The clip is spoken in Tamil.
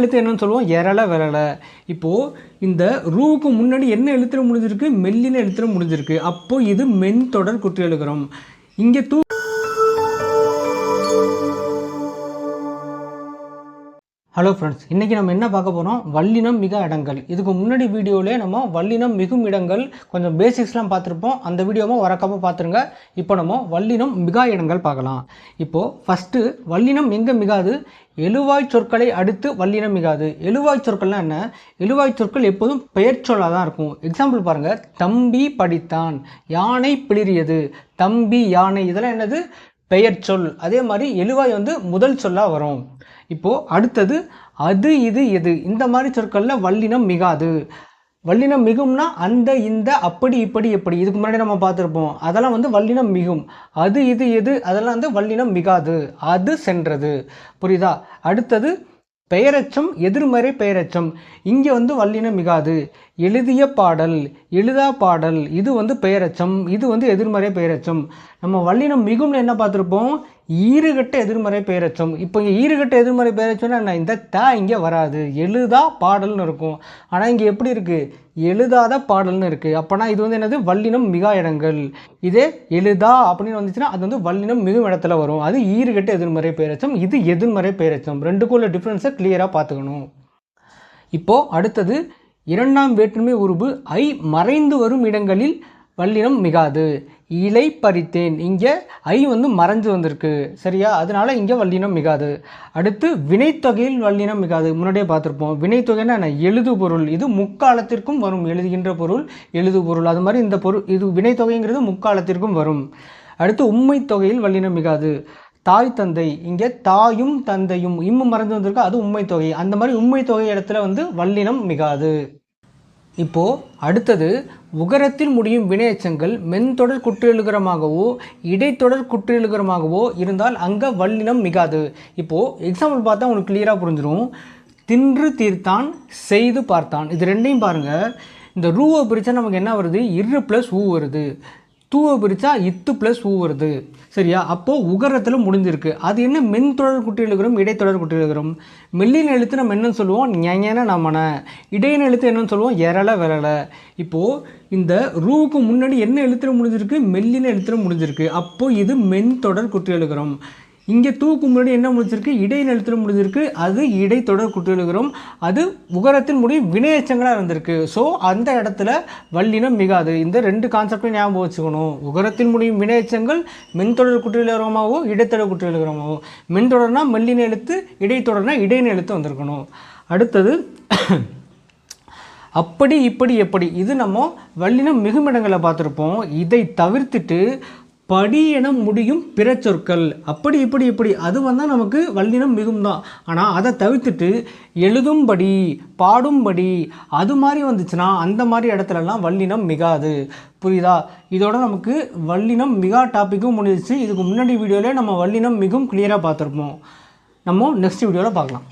எழுத்து என்னன்னு சொல்லுவோம். எரள விரல இப்போது இந்த ரூவுக்கு முன்னாடி என்ன எழுத்துல முடிஞ்சிருக்கு? மெல்லின எழுத்துல முடிஞ்சிருக்கு. அப்போது இது மென் தொடர் குற்றி எழுகிறோம். இங்கே தூ ஹலோ ஃப்ரெண்ட்ஸ் இன்றைக்கி நம்ம என்ன பார்க்க போகிறோம் வல்லினம் மிக இடங்கள். இதுக்கு முன்னாடி வீடியோவிலே நம்ம வல்லினம் மிகும் இடங்கள் கொஞ்சம் பேசிக்ஸ்லாம் பார்த்துருப்போம். அந்த வீடியோவும் வரக்காமல் பார்த்துருங்க. இப்போ நம்ம வல்லினம் மிகா இடங்கள் பார்க்கலாம். இப்போது ஃபஸ்ட்டு வல்லினம் எங்கே மிகாது? எழுவாய் சொற்களை அடுத்து வல்லினம் மிகாது. எழுவாய் சொற்கள்லாம் என்ன? எழுவாய் சொற்கள் எப்போதும் பெயர் சொல்லாக தான் இருக்கும். எக்ஸாம்பிள் பாருங்கள் தம்பி படித்தான் யானை பிளிரியது தம்பி யானை இதெல்லாம் என்னது? பெயர் சொல். அதே மாதிரி எழுவாய் வந்து முதல் சொல்லாக வரும். இப்போது அடுத்தது அது இது எது? இந்த மாதிரி சொற்களில் வல்லினம் மிகாது. வல்லினம் மிகும்னா அந்த இந்த அப்படி இப்படி எப்படி? இதுக்கு முன்னாடி நம்ம பார்த்துருப்போம். அதெல்லாம் வந்து வல்லினம் மிகும். அது இது எது? அதெல்லாம் வந்து வல்லினம் மிகாது. அது சென்றது. புரியுதா? அடுத்தது பெயரச்சம் எதிர்மறை பெயரச்சம். இங்கே வந்து வல்லினம் மிகாது. எழுதிய பாடல் எழுதா பாடல் இது வந்து பெயரச்சம் இது வந்து எதிர்மறை பெயரச்சம். நம்ம வல்லினம் மிகும்னு என்ன பார்த்துருப்போம்? ஈறுகட்ட எதிர்மறை பெயரச்சம் இப்போ இங்கே ஈறுகட்ட எதிர்மறை பெயரச்சம்னா என்ன? இந்த த இங்கே வராது. எழுதா பாடல்னு இருக்கும். ஆனால் இங்கே எப்படி இருக்குது எழுதாத பாடல்னு இருக்குது அப்போனா இது வந்து என்னது? வல்லினம் மிகா இடங்கள். இதே எழுதா அப்படின்னு வந்துச்சுன்னா அது வந்து வல்லினம் மிகும் இடத்துல வரும். அது ஈறுகட்ட எதிர்மறை பெயரச்சம் இது எதிர்மறை பெயரச்சம் ரெண்டுக்குள்ள டிஃப்ரென்ஸை கிளியராக பார்த்துக்கணும். இப்போது அடுத்தது இரண்டாம் வேற்றுமை உருபு ஐ மறைந்து வரும் இடங்களில் வல்லினம் மிகாது. இலை பறித்தேன். இங்கே ஐ வந்து மறைஞ்சு வந்திருக்கு. சரியா? அதனால இங்கே வல்லினம் மிகாது. அடுத்து வினைத்தொகையில் வல்லினம் மிகாது. முன்னாடியே பார்த்துருப்போம். வினைத்தொகைன்னா என்ன? எழுது பொருள். இது முக்காலத்திற்கும் வரும். எழுதுகின்ற பொருள் எழுது பொருள். அது மாதிரி இந்த பொருள் இது வினைத்தொகைங்கிறது முக்காலத்திற்கும் வரும். அடுத்து உண்மை தொகையில் வல்லினம் மிகாது. தாய் தந்தை. இங்கே தாயும் தந்தையும். இம்மு மறைஞ்சு வந்திருக்கு. அது உண்மை தொகை. அந்த மாதிரி உண்மை தொகை இடத்துல வந்து வல்லினம் மிகாது. இப்போது அடுத்தது உகரத்தில் முடியும் வினையச்சங்கள் மென்தொடர் குற்றெழுகரமாகவோ இடைத்தொடர் குற்றெழுகரமாகவோ இருந்தால் அங்கே வல்லினம் மிகாது. இப்போது எக்ஸாம்பிள் பார்த்தா உங்களுக்கு கிளியராக புரிஞ்சிடும் தின்று தீர்த்தான் செய்து பார்த்தான். இது ரெண்டையும் பாருங்கள் இந்த ரூவை பிரித்தா நமக்கு என்ன வருது? இரு ப்ளஸ் ஊ வருது. தூவை பிரித்தா இத்து ப்ளஸ் ஊ வருது. சரியா? அப்போது உகரத்தில் முடிஞ்சிருக்கு. அது என்ன? மென்தொடர் குட்டி எழுகிறோம் இடைத்தொடர் குட்டி எழுகிறோம் மெல்லின எழுத்து நம்ம என்னன்னு சொல்லுவோம்? ஞன நம்மன இடையின எழுத்து என்னன்னு சொல்லுவோம்? எரள விரலை இப்போது இந்த ரூவுக்கு முன்னாடி என்ன எழுத்துல முடிஞ்சிருக்கு? மெல்லின எழுத்துல முடிஞ்சிருக்கு. அப்போது இது மென்தொடர் குட்டி எழுகிறோம் இங்கே தூக்கு முன்னாடி என்ன முடிஞ்சிருக்கு? இடை நிலத்தில் முடிஞ்சிருக்கு. அது இடைத்தொடர் தொடர் எழுகிறோம் அது உகரத்தின் முடிவு வினையச்சங்களாக இருந்திருக்கு. ஸோ அந்த இடத்துல வல்லினம் மிகாது. இந்த ரெண்டு கான்செப்டையும் ஞாபகம் வச்சுக்கணும். உகரத்தின் முடியும் வினையச்சங்கள் மென்தொடர் குற்றியலுகிறமாவோ இடைத்தொடர் குற்றியலுகிறமாவோ. மென்தொடர்னா மெல்லின எழுத்து இடைத்தொடர்னா இடையின எழுத்து வந்திருக்கணும். அடுத்தது அப்படி இப்படி எப்படி? இது நம்ம வல்லினம் மிகுமிடங்களை பார்த்துருப்போம். இதை தவிர்த்துட்டு படி என முடியும் பிற சொற்கள் அப்படி இப்படி இப்படி. அது வந்தால் நமக்கு வல்லினம் மிகும் தான் ஆனால் அதை தவிர்த்துட்டு எழுதும்படி பாடும்படி அது மாதிரி வந்துச்சுன்னா அந்த மாதிரி இடத்துலலாம் வல்லினம் மிகாது. புரியுதா? இதோட நமக்கு வல்லினம் மிகா டாப்பிக்கும் முடிஞ்சிச்சு. இதுக்கு முன்னாடி வீடியோவில் நம்ம வல்லினம் மிகவும் கிளியராக பார்த்துருப்போம். நம்ம நெக்ஸ்ட் வீடியோவில் பார்க்கலாம்.